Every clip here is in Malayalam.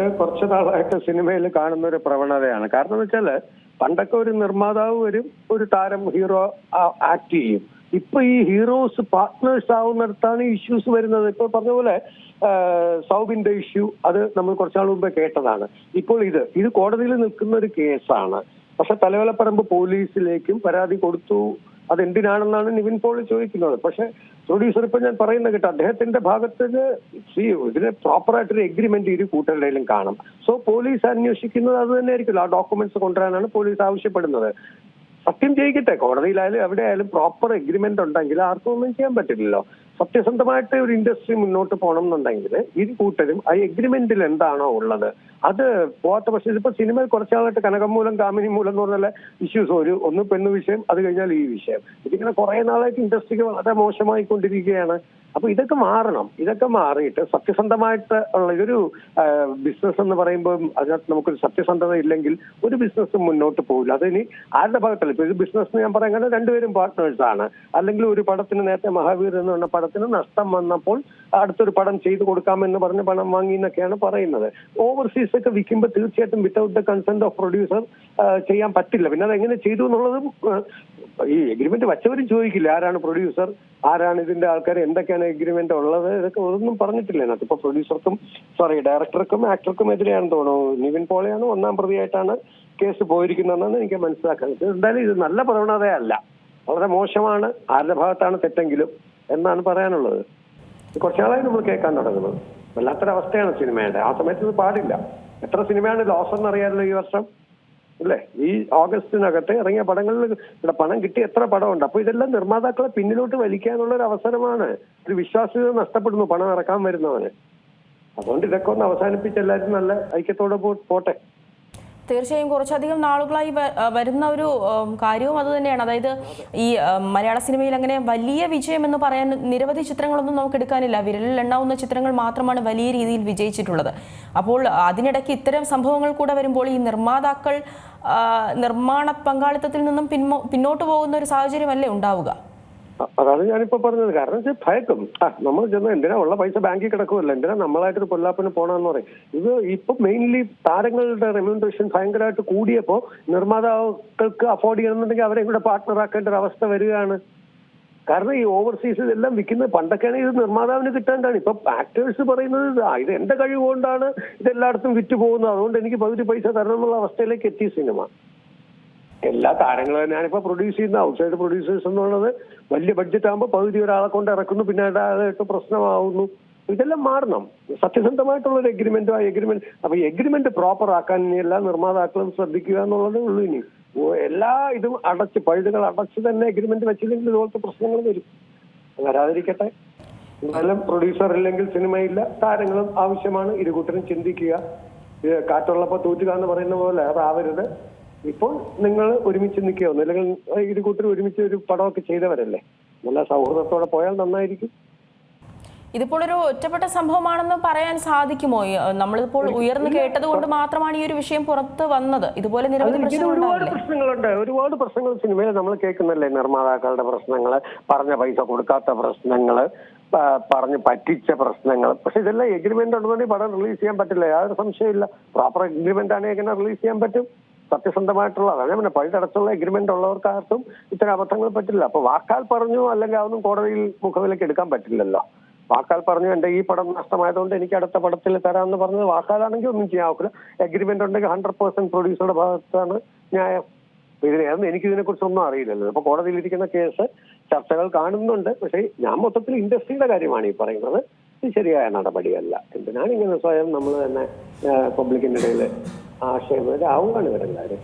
ഇത് കുറച്ച് നാളായിട്ട് സിനിമയിൽ കാണുന്ന ഒരു പ്രവണതയാണ്. കാരണം എന്ന് വെച്ചാൽ പണ്ടൊക്കെ ഒരു നിർമ്മാതാവ് വരും ഒരു താരം ഹീറോ ആക്ട് ചെയ്യും. ഇപ്പൊ ഈ ഹീറോസ് പാർട്ട്നേഴ്സ് ആവുന്നിടത്താണ് ഇഷ്യൂസ് വരുന്നത്. ഇപ്പൊ പറഞ്ഞ പോലെ സൗബിന്റെ ഇഷ്യൂ അത് നമ്മൾ കുറച്ചാൾ മുമ്പ് കേട്ടതാണ്. ഇപ്പോൾ ഇത് ഇത് കോടതിയിൽ നിൽക്കുന്ന ഒരു കേസാണ്. പക്ഷെ തലവലപ്പറമ്പ് പോലീസിലേക്കും പരാതി കൊടുത്തു. അതെന്തിനാണെന്നാണ് നിവിൻ പോൾ ചോദിക്കുന്നത്. പക്ഷെ പ്രൊഡ്യൂസർ ഇപ്പൊ ഞാൻ പറയുന്ന കേട്ടോ അദ്ദേഹത്തിന്റെ ഭാഗത്തിന് ഇതിന് പ്രോപ്പറായിട്ടൊരു എഗ്രിമെന്റ് ഇരു കൂട്ടരുടെയിലും കാണും. സോ പോലീസ് അന്വേഷിക്കുന്നത് അത് തന്നെ ആയിരിക്കുമല്ലോ ആ ഡോക്യുമെന്റ്സ് കൊണ്ടുവരാനാണ് പോലീസ് ആവശ്യപ്പെടുന്നത്. സത്യം ചെയ്യിക്കട്ടെ കോടതിയിലായാലും എവിടെയായാലും പ്രോപ്പർ എഗ്രിമെന്റ് ഉണ്ടെങ്കിൽ ആർക്കും ഒന്നും ചെയ്യാൻ പറ്റില്ലല്ലോ. സത്യസന്ധമായിട്ട് ഒരു ഇൻഡസ്ട്രി മുന്നോട്ട് പോകണം എന്നുണ്ടെങ്കിൽ ഇരു കൂട്ടരും ആ എഗ്രിമെന്റിൽ എന്താണോ ഉള്ളത്? അത് പോകാത്ത പക്ഷേ ഇതിപ്പോ സിനിമയിൽ കുറച്ചാളായിട്ട് കനകം മൂലം കാമിനി മൂലം എന്ന് പറഞ്ഞാൽ ഇഷ്യൂസ് ഒരു ഒന്ന് പെണ്ണ് വിഷയം അത് കഴിഞ്ഞാൽ ഈ വിഷയം. ഇതിങ്ങനെ കുറെ നാളായിട്ട് ഇൻഡസ്ട്രിക്ക് വളരെ മോശമായി കൊണ്ടിരിക്കുകയാണ് അപ്പൊ ഇതൊക്കെ മാറണം. ഇതൊക്കെ മാറിയിട്ട് സത്യസന്ധമായിട്ട് ഉള്ള ഇതൊരു ബിസിനസ് എന്ന് പറയുമ്പോൾ അതിനകത്ത് നമുക്കൊരു സത്യസന്ധത ഇല്ലെങ്കിൽ ഒരു ബിസിനസ് മുന്നോട്ട് പോകില്ല അതിനി ആരുടെ ഭാഗത്തല്ല? ഇപ്പൊ ബിസിനസ് ഞാൻ കാരണം രണ്ടുപേരും പാർട്ട്നേഴ്സ് ആണ്. അല്ലെങ്കിൽ ഒരു പടത്തിന് നേരത്തെ മഹാവീർ എന്ന് പറഞ്ഞ പടത്തിന് നഷ്ടം വന്നപ്പോൾ അടുത്തൊരു പടം ചെയ്തു കൊടുക്കാമെന്ന് പറഞ്ഞ് പണം വാങ്ങി എന്നൊക്കെയാണ് പറയുന്നത്. ഓവർസീസ് ഒക്കെ വിൽക്കുമ്പോൾ തീർച്ചയായിട്ടും without the consent of producer ചെയ്യാൻ പറ്റില്ല. പിന്നെ അത് എങ്ങനെ ചെയ്തു എന്നുള്ളതും ഈ എഗ്രിമെന്റ് വച്ചവരും ചോദിക്കില്ല. ആരാണ് പ്രൊഡ്യൂസർ ആരാണ് ഇതിന്റെ ആൾക്കാർ എന്തൊക്കെയാണ് എഗ്രിമെന്റ് ഉള്ളത്? ഇതൊക്കെ ഒന്നും പറഞ്ഞിട്ടില്ല. അതിനകത്ത് ഇപ്പൊ പ്രൊഡ്യൂസർക്കും സോറി ഡയറക്ടർക്കും ആക്ടർക്കും എതിരെയാണ് തോന്നുന്നു. നിവിൻ പോളെയാണ് ഒന്നാം പ്രതിയായിട്ടാണ് കേസ് പോയിരിക്കുന്നതെന്നാണ് എനിക്ക് മനസ്സിലാക്കുന്നത്. എന്തായാലും ഇത് നല്ല പ്രവണതയല്ല. വളരെ മോശമാണ്. ആരുടെ ഭാഗത്താണ് തെറ്റെങ്കിലും എന്നാണ് പറയാനുള്ളത്. കുറച്ചാളായി നമ്മൾ കേൾക്കാൻ തുടങ്ങുന്നത്. വല്ലാത്തൊരവസ്ഥയാണ് സിനിമയുടെ. ആ സമയത്ത് ഇത് പാടില്ല. എത്ര സിനിമയാണ് ലോസ് എന്നറിയാമല്ലോ ഈ വർഷം? അല്ലേ? ഈ ഓഗസ്റ്റിനകത്ത് ഇറങ്ങിയ പടങ്ങളിൽ പണം കിട്ടി എത്ര പടമുണ്ട്. അപ്പൊ ഇതെല്ലാം നിർമ്മാതാക്കളെ പിന്നിലോട്ട് വലിക്കാനുള്ള ഒരു അവസരമാണ്. ഒരു വിശ്വാസ്യത നഷ്ടപ്പെടുന്നു പണം ഇറക്കാൻ വരുന്നവന്. അതുകൊണ്ട് ഇതൊക്കെ ഒന്ന് അവസാനിപ്പിച്ച് എല്ലാവരും നല്ല ഐക്യത്തോടെ പോട്ടെ. തീർച്ചയായും കുറച്ചധികം നാളുകളായി വരുന്ന ഒരു കാര്യവും അത് തന്നെയാണ്. അതായത് ഈ മലയാള സിനിമയിൽ അങ്ങനെ വലിയ വിജയം എന്ന് പറയാൻ നിരവധി ചിത്രങ്ങളൊന്നും നമുക്ക് എടുക്കാനില്ല. വിരലിൽ എണ്ണാവുന്ന ചിത്രങ്ങൾ മാത്രമാണ് വലിയ രീതിയിൽ വിജയിച്ചിട്ടുള്ളത്. അപ്പോൾ അതിനിടയ്ക്ക് ഇത്തരം സംഭവങ്ങൾ കൂടെ വരുമ്പോൾ ഈ നിർമ്മാതാക്കൾ നിർമ്മാണ പങ്കാളിത്തത്തിൽ നിന്നും പിന്നോട്ട് പോകുന്ന ഒരു സാഹചര്യമല്ലേ ഉണ്ടാവുക? അതാണ് ഞാനിപ്പോ പറഞ്ഞത്. കാരണം വെച്ചാൽ ഭയക്കും. ആ നമ്മൾ ചെന്ന് എന്തിനാ ഉള്ള പൈസ ബാങ്കിൽ കിടക്കുമല്ലോ എന്തിനാ നമ്മളായിട്ട് പൊല്ലാപ്പിന് പോണെന്ന് പറയും. ഇത് ഇപ്പൊ മെയിൻലി താരങ്ങളുടെ റെമ്യൂണറേഷൻ ഭയങ്കരമായിട്ട് കൂടിയപ്പോ നിർമ്മാതാക്കൾക്ക് അഫോർഡ് ചെയ്യണമെന്നുണ്ടെങ്കിൽ അവരെ കൂടെ പാർട്ട്ണർ ആക്കേണ്ട ഒരു അവസ്ഥ വരികയാണ്. കാരണം ഈ ഓവർസീസ് ഇതെല്ലാം വിൽക്കുന്നത് പണ്ടൊക്കെയാണ് ഇത് നിർമ്മാതാവിന് കിട്ടാണ്ടാണ്. ഇപ്പൊ ആക്ടേഴ്സ് പറയുന്നത് ഇത് എന്റെ കഴിവ് കൊണ്ടാണ് ഇതെല്ലായിടത്തും വിറ്റ് പോകുന്നത് അതുകൊണ്ട് എനിക്ക് പകുതി പൈസ തരണം എന്നുള്ള അവസ്ഥയിലേക്ക് എത്തി സിനിമ. എല്ലാ താരങ്ങളും തന്നെയാണ് ഇപ്പൊ പ്രൊഡ്യൂസ് ചെയ്യുന്ന ഔട്ട്സൈഡ് പ്രൊഡ്യൂസേഴ്സ് എന്നുള്ളത് വലിയ ബഡ്ജറ്റ് ആകുമ്പോൾ പകുതി ഒരാളെ കൊണ്ട് ഇറക്കുന്നു. പിന്നെ അതായിട്ട് പ്രശ്നമാവുന്നു. ഇതെല്ലാം മാറണം. സത്യസന്ധമായിട്ടുള്ള ഒരു എഗ്രിമെന്റ് ആ എഗ്രിമെന്റ് അപ്പൊ എഗ്രിമെന്റ് പ്രോപ്പർ ആക്കാൻ ഇനി എല്ലാ നിർമ്മാതാക്കളും ശ്രദ്ധിക്കുക എന്നുള്ളതേ ഉള്ളൂ ഇനി. എല്ലാ ഇതും അടച്ച് പഴുതുകൾ അടച്ച് തന്നെ എഗ്രിമെന്റ് വെച്ചില്ലെങ്കിൽ ഇതുപോലത്തെ പ്രശ്നങ്ങൾ വരും. വരാതിരിക്കട്ടെ. എന്നാലും പ്രൊഡ്യൂസർ ഇല്ലെങ്കിൽ സിനിമയില്ല താരങ്ങളും ആവശ്യമാണ്. ഇരുകൂട്ടരും ചിന്തിക്കുക. കാറ്റുള്ളപ്പോൾ കാറ്റുള്ളപ്പോ തൂറ്റുക എന്ന് പറയുന്ന പോലെ അതാവരുത് ഇപ്പോൾ നിങ്ങൾ ഒരുമിച്ച് നിൽക്കുകയൊന്നും അല്ലെങ്കിൽ ഇത് കൂട്ടർ ഒരുമിച്ച് ഒരു പടമൊക്കെ ചെയ്തവരല്ലേ? നല്ല സൗഹൃദത്തോടെ പോയാൽ നന്നായിരിക്കും. ഇതിപ്പോൾ ഒരു ഒറ്റപ്പെട്ട സംഭവമാണെന്ന് പറയാൻ സാധിക്കുമോ? നമ്മളിപ്പോൾ ഉയർന്നു കേട്ടത് കൊണ്ട് മാത്രമാണ് ഈ ഒരു വിഷയം പുറത്ത് വന്നത്. ഇതുപോലെ നിരവധി ഒരുപാട് പ്രശ്നങ്ങളുണ്ട്. ഒരുപാട് പ്രശ്നങ്ങൾ സിനിമയിൽ നമ്മൾ കേൾക്കുന്നല്ലേ? നിർമ്മാതാക്കളുടെ പ്രശ്നങ്ങൾ പറഞ്ഞ പൈസ കൊടുക്കാത്ത പ്രശ്നങ്ങൾ പറഞ്ഞ് പറ്റിച്ച പ്രശ്നങ്ങൾ പക്ഷെ ഇതെല്ലാം എഗ്രിമെന്റ് ഉണ്ടെന്നുണ്ടെങ്കിൽ പടം റിലീസ് ചെയ്യാൻ പറ്റില്ല? യാതൊരു സംശയമില്ല പ്രോപ്പർ എഗ്രിമെന്റ് ആണെങ്കിൽ എങ്ങനെ റിലീസ് ചെയ്യാൻ പറ്റും? സത്യസന്ധമായിട്ടുള്ള അതായത് പിന്നെ പഴുതടച്ചുള്ള എഗ്രിമെന്റ് ഉള്ളവർക്ക് ആർക്കും ഇത്തരം അബദ്ധങ്ങൾ പറ്റില്ല. അപ്പൊ വാക്കാൽ പറഞ്ഞു അല്ലെങ്കിൽ അതൊന്നും കോടതിയിൽ മുഖവിലേക്ക് എടുക്കാൻ പറ്റില്ലല്ലോ. വാക്കാൽ പറഞ്ഞു എന്റെ ഈ പടം നഷ്ടമായതുകൊണ്ട് എനിക്ക് അടുത്ത പടത്തിൽ തരാമെന്ന് പറഞ്ഞത് വാക്കാലാണെങ്കിൽ ഒന്നും ചെയ്യാൻ ഒക്കില്ല. എഗ്രിമെന്റ് ഉണ്ടെങ്കിൽ ഹൺഡ്രഡ് പെർസെന്റ് പ്രൊഡ്യൂസറുടെ ഭാഗത്താണ് ന്യായം. ഇതിനെയാണ് ഇതിനെയാണെന്ന് എനിക്ക് ഇതിനെ കുറിച്ചൊന്നും അറിയില്ലല്ലോ. അപ്പൊ കോടതിയിലിരിക്കുന്ന കേസ് ചർച്ചകൾ കാണുന്നുണ്ട്. പക്ഷേ ഞാൻ മൊത്തത്തിൽ ഇൻഡസ്ട്രിയുടെ കാര്യമാണ് ഈ പറയുന്നത്. ഇത് ശരിയായ നടപടിയല്ല. എന്തിനാണ് ഇങ്ങനെ സ്വയം നമ്മൾ തന്നെ പബ്ലിക്കിന്റെ ഇടയിൽ ആശയം ഇവരെല്ലാവരും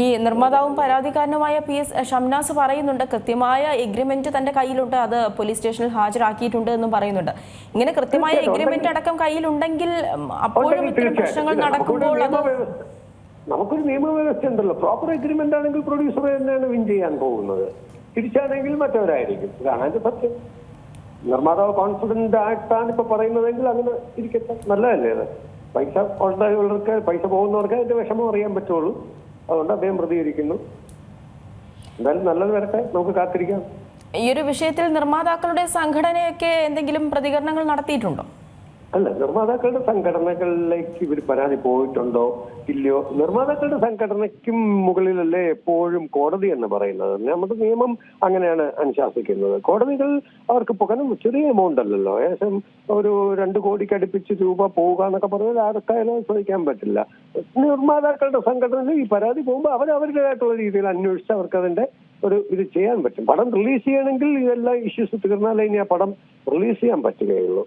ഈ നിർമ്മാതാവും പരാതിക്കാരനുമായ പി എസ് ഷംനാസ് പറയുന്നുണ്ട് കൃത്യമായ എഗ്രിമെന്റ് തന്റെ കയ്യിലുണ്ട് അത് പോലീസ് സ്റ്റേഷനിൽ ഹാജരാക്കിയിട്ടുണ്ട് എന്നും പറയുന്നുണ്ട്. ഇങ്ങനെ കൃത്യമായ എഗ്രിമെന്റ് അടക്കം കയ്യിലുണ്ടെങ്കിൽ അപ്പോഴും ഇത്തരം പ്രശ്നങ്ങൾ നടക്കുമ്പോൾ അത് നമുക്കൊരു നിയമവ്യവസ്ഥ ഉണ്ടല്ലോ. പ്രോപ്പർ എഗ്രിമെന്റ് ആണെങ്കിൽ പ്രൊഡ്യൂസർ തന്നെയാണ് വിൻ ചെയ്യാൻ പോകുന്നത്. തിരിച്ചാണെങ്കിൽ മറ്റവരായിരിക്കും. ഇതാണ് അതിന്റെ സത്യം. നിർമ്മാതാവ് കോൺഫിഡന്റ് ആയിട്ടാണ് ഇപ്പൊ പറയുന്നതെങ്കിൽ അങ്ങനെ ഇരിക്കട്ടെ. നല്ലതല്ലേ അത്? പൈസ ഉണ്ടായവർക്ക് പൈസ പോകുന്നവർക്ക് അതിന്റെ വിഷമം അറിയാൻ പറ്റുള്ളൂ. അതുകൊണ്ട് അദ്ദേഹം പ്രതികരിക്കുന്നു. എന്തായാലും നല്ലത് വരട്ടെ നമുക്ക് കാത്തിരിക്കാം. ഈ ഒരു വിഷയത്തിൽ നിർമ്മാതാക്കളുടെ സംഘടനയൊക്കെ എന്തെങ്കിലും പ്രതികരണങ്ങൾ നടത്തിയിട്ടുണ്ടോ? അല്ല നിർമ്മാതാക്കളുടെ സംഘടനകളിലേക്ക് ഇവർ പരാതി പോയിട്ടുണ്ടോ? ഇല്ലയോ? നിർമ്മാതാക്കളുടെ സംഘടനയ്ക്കും മുകളിലല്ലേ എപ്പോഴും കോടതി എന്ന് പറയുന്നത്? നമ്മുടെ നിയമം അങ്ങനെയാണ് അനുശാസിക്കുന്നത്. കോടതികൾ അവർക്ക് പകരം ചെറിയ എമൗണ്ട് അല്ലല്ലോ. ഏകദേശം ഒരു രണ്ട് കോടി അടുപ്പിച്ച് രൂപ പോവുക എന്നൊക്കെ പറഞ്ഞാൽ ആർക്കായാലും ശ്രദ്ധിക്കാൻ പറ്റില്ല. നിർമ്മാതാക്കളുടെ സംഘടനയിൽ ഈ പരാതി പോകുമ്പോൾ അവർ അവരുടേതായിട്ടുള്ള രീതിയിൽ അന്വേഷിച്ച് അവർക്ക് അതിന്റെ ഒരു ഇത് ചെയ്യാൻ പറ്റും. പടം റിലീസ് ചെയ്യണമെങ്കിൽ ഇതെല്ലാം ഇഷ്യൂസ് തീർന്നാലേ ഇനി ആ പടം റിലീസ് ചെയ്യാൻ പറ്റുകയുള്ളൂ.